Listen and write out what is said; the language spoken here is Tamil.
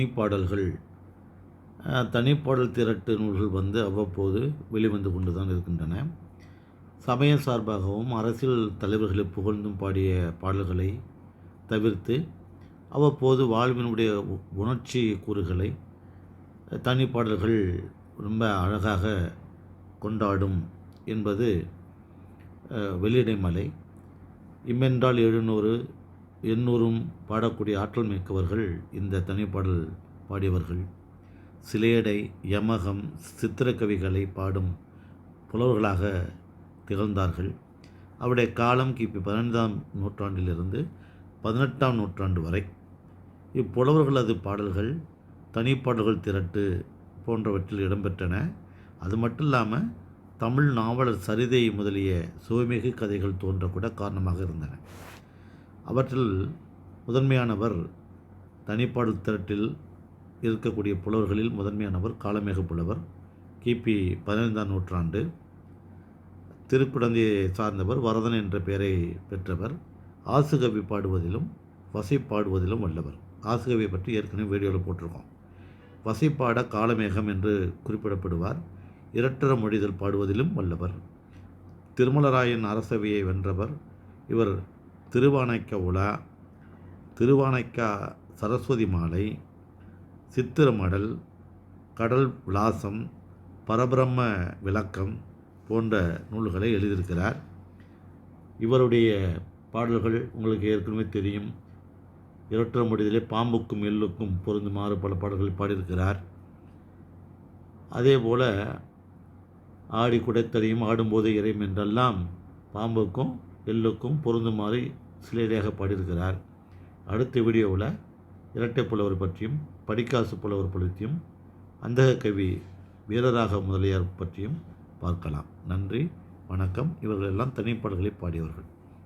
தனிப்பாடல்கள். தனிப்பாடல் திரட்டு நூல்கள் வந்து அவ்வப்போது வெளிவந்து கொண்டு தான் இருக்கின்றன. சமய சார்பாகவும் அரசியல் தலைவர்களை புகழ்ந்தும் பாடிய பாடல்களை தவிர்த்து அவ்வப்போது வாழ்வினுடைய உணர்ச்சி கூறுகளை தனிப்பாடல்கள் ரொம்ப அழகாக கொண்டாடும் என்பது வெள்ளிடைமலை இம்மென்றால் எழுநூறு எண்ணூறும் பாடக்கூடிய ஆற்றல் மிக்கவர்கள் இந்த தனிப்பாடல் பாடியவர்கள். சிலேடை யமகம் சித்திரக்கவிகளை பாடும் புலவர்களாக திகழ்ந்தார்கள். அவருடைய காலம் கிபி பதினைந்தாம் நூற்றாண்டிலிருந்து பதினெட்டாம் நூற்றாண்டு வரை. இப்புலவர்களது பாடல்கள் தனிப்பாடல்கள் திரட்டு போன்றவற்றில் இடம்பெற்றன. அது மட்டும் இல்லாமல் தமிழ் நாவலர் சரிதை முதலிய சுவைமிகு கதைகள் தோன்றக்கூட காரணமாக இருந்தன. அவற்றில் முதன்மையானவர் தனிப்பாடல் திரட்டில் இருக்கக்கூடிய புலவர்களில் முதன்மையானவர் காலமேக புலவர் கிபி பதினைந்தாம் நூற்றாண்டு. திருக்குடந்தையை சார்ந்தவர் வரதன் என்ற பெயரை பெற்றவர். ஆசுகவி பாடுவதிலும் வசை பாடுவதிலும் வல்லவர். ஆசுகவி பற்றி ஏற்கனவே வீடியோவில் போட்டிருக்கோம். வசைப்பாட காலமேகம் என்று குறிப்பிடப்படுவார். இரட்டர மொழிதல் பாடுவதிலும் வல்லவர். திருமலராயன் அரசவையை வென்றவர். இவர் திருவானைக்க உலா திருவானைக்கா சரஸ்வதி மாலை சித்திரமடல் கடல் விலாசம் பரபிரம்ம விளக்கம் போன்ற நூல்களை எழுதியிருக்கிறார். இவருடைய பாடல்கள் உங்களுக்கு ஏற்கனவே தெரியும். இரட்டர முடிதலே பாம்புக்கும் எள்ளுக்கும் பொருந்துமாறு பல பாடல்கள் பாடியிருக்கிறார். அதே போல் ஆடி குடைத்தறியும் ஆடும்போது இறையும் என்றெல்லாம் பாம்புக்கும் எள்ளுக்கும் பொருந்துமாறு சிலையாக பாடியிருக்கிறார். அடுத்த வீடியோவில் இரட்டை புலவர் பற்றியும் படிக்காசு புலவர் பற்றியும் அந்தக கவி வீரராக முதலியார் பற்றியும் பார்க்கலாம். நன்றி வணக்கம். இவர்கள் எல்லாம் தனிப்பாடல்களை பாடியவர்கள்.